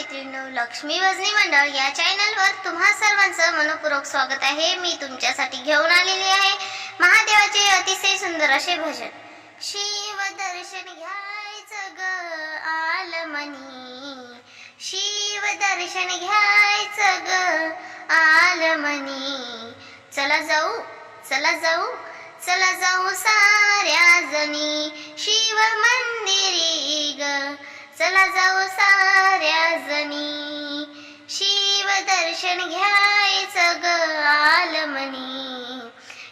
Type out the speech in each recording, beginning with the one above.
मैत्रिणींनो लक्ष्मी वजनी मंडळ या चॅनलवर तुम्हा सर्वांचं मनपूर्वक स्वागत आहे. मी तुमच्यासाठी घेऊन आलेली आहे महादेवाचे अतिशय सुंदर असे भजन. शिव दर्शन घ्यायचं ग आलमनी. शिव दर्शन घ्यायचं ग आलमनी. चला जाऊ चला जाऊ चला जाऊ साऱ्या जणी. शिव मंदिरी ग चला जाऊ साऱ्या जणी. शिव दर्शन घ्यायचं ग आलमनी.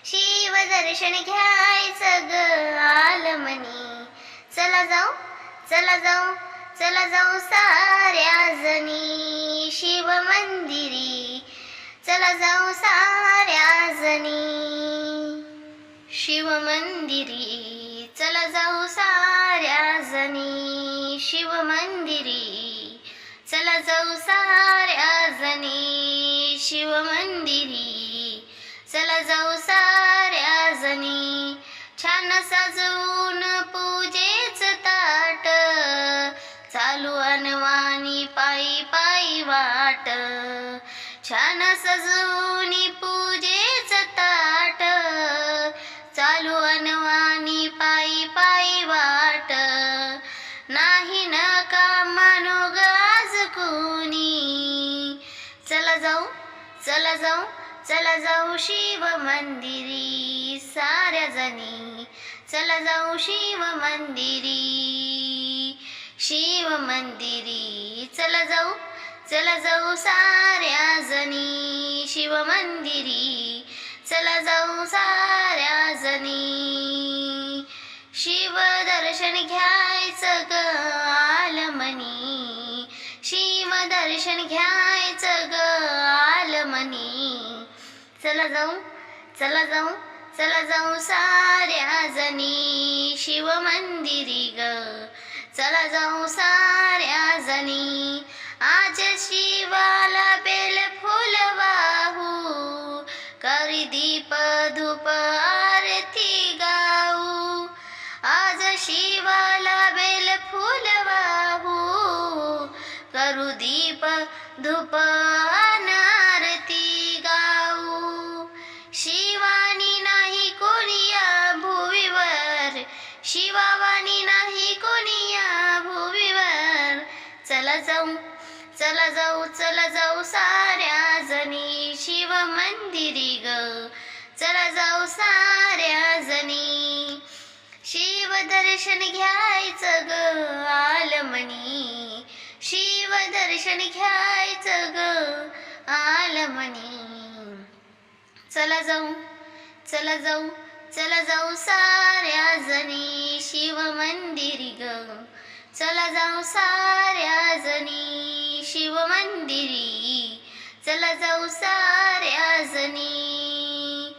शिव दर्शन घ्यायचं ग आलमनी. चला जाऊ चला जाऊ चला जाऊ साऱ्या जणी. शिव मंदिरी. चला जाऊ साऱ्या जणी. शिव मंदिरी. चला जाऊ साऱ्या जणी. शिव मंदिरी. चला जाऊ साऱ्या जणी शिव मंदिरी. चला जाऊ साऱ्या जणी छान साजवून पूजेच ताट. चालू अनवानी पायी पायी वाट. छान सजवून पूजेच चला जाऊ शिव मंदिरी साऱ्या जणी. चला जाऊ शिव मंदिरी शिव मंदिरी. चला जाऊ चला जाऊ साऱ्या जणी शिव मंदिरी. चला जाऊ साऱ्या जणी. शिव दर्शन घ्यायचं ग आलमनी. शिव दर्शन घ्यायचं ग आलमनी. चला जाऊ चला जाऊ चला जाऊ साऱ्या जणी शिव मंदिरी ग. चला जाऊ साऱ्या जणी आज शिवाला बेल फुल वाहू. करी दीप धूप आरती गाऊ. आज शिवाला बेल फुल वाहू. करू दीप धूप शिवावानी नाही कोणी या भुवीवर. चला जाऊ चला जाऊ चला जाऊ साऱ्या जणी शिव मंदिरी ग. चला जाऊ साऱ्या जणी. शिव दर्शन घ्यायचं ग आलमणी. शिव दर्शन घ्यायचं ग आलमणी. चला जाऊ चला जाऊ चला जाऊ साऱ्या जणी शिव मंदिरी ग. चला जाऊ साऱ्या जणी शिव मंदिरी. चला जाऊ साऱ्या जणी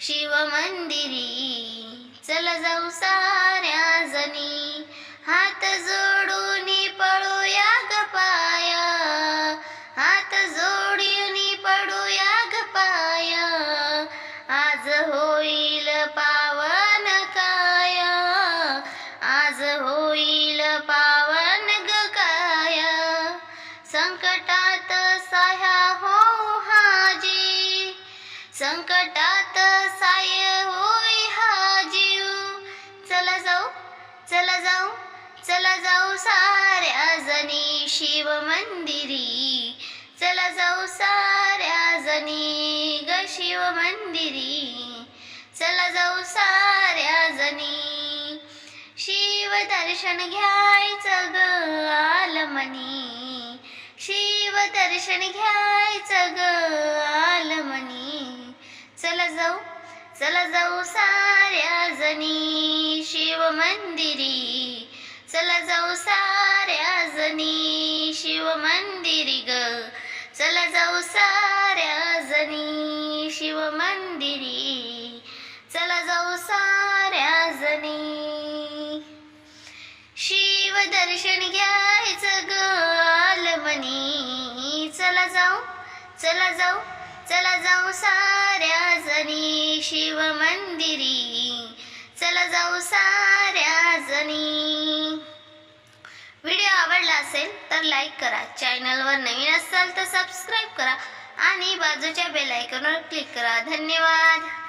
शिव मंदिरी. चला जाऊ साऱ्या जणी हात जोडून संकटात साय होय हा जीव. चला जाऊ चला जाऊ चला जाऊ साऱ्या जणी शिव मंदिरी. चला जाऊ साऱ्या जणी ग शिव मंदिरी. चला जाऊ साऱ्या जणी शिव दर्शन घ्यायचं ग आलमनी. शिव दर्शन घ्यायचं ग आल चला जाऊ साऱ्या जणी शिव मंदिरी. चला जाऊ साऱ्या जणी शिव मंदिरी ग. चला जाऊ साऱ्या जणी शिव मंदिरी. चला जाऊ साऱ्या जणी. शिव दर्शन घ्यायचं ग आलमनी. चला जाऊ चला जाऊ. चला जाऊ साऱ्या जणी शिव मंदिरी. चला जाऊ साऱ्या जणी. व्हिडिओ आवडला असेल तर लाईक करा. चॅनलवर नवीन असाल तर सबस्क्राईब करा. आणि बाजूच्या बेल आयकॉनवर क्लिक करा. धन्यवाद.